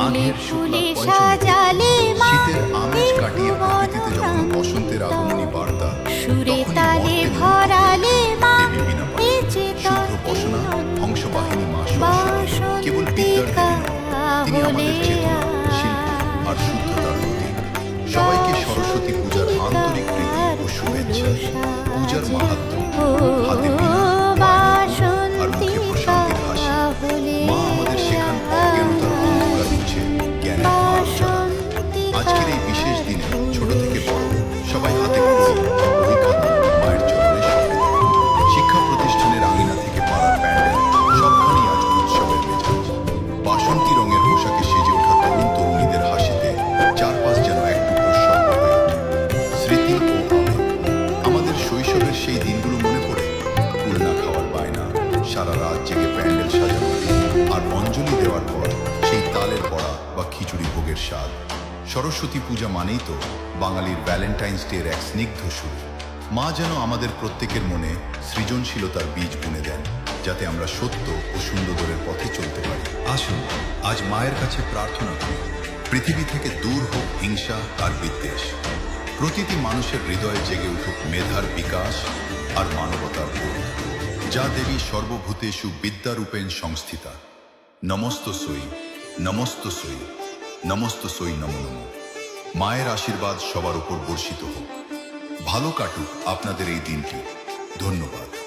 মাঘের শুক্লা পঞ্চমী শীতের আমেজ কাটিয়ে প্রকৃতিতে যখন বসন্তের আগমনী বার্তা। সুরে তালে ভরালে মা শুভ্র বসনা হংসবাহিনী মা কেবল বিদ্যার তিনি আমাদের চেতনা শিল্প আর শুদ্ধতার প্রতীক। সবাইকে সরস্বতী পূজার আন্তরিক প্রীতি ও শুভেচ্ছা। পূজার মাহাত্ম। সারা রাত জেগে প্যান্ডেল সাজানো আর অঞ্জলি দেওয়ার পর সেই তালের বড়া বা খিচুড়ি ভোগের স্বাদ। সরস্বতী পূজা মানেই তো বাঙালির ভ্যালেন্টাইন্স ডের এক স্নিগ্ধ সুর। মা যেন আমাদের প্রত্যেকের মনে সৃজনশীলতার বীজ বুনে দেন, যাতে আমরা সত্য ও সুন্দরের পথে চলতে পারি। আসুন, আজ মায়ের কাছে প্রার্থনা করি, পৃথিবী থেকে দূর হোক হিংসা আর বিদ্বেষ। প্রতিটি মানুষের হৃদয়ে জেগে উঠুক মেধার বিকাশ আর বোধ যা দেবী সর্বভূতেষু বিদ্যারূপেণ সংস্থিতা। নমস্ত সই নমস্ত সই নমস্ত সই নম নম। মায়ের আশীর্বাদ সবার উপর বর্ষিত হোক। ভালো কাটুক আপনাদের এই দিনটি। ধন্যবাদ।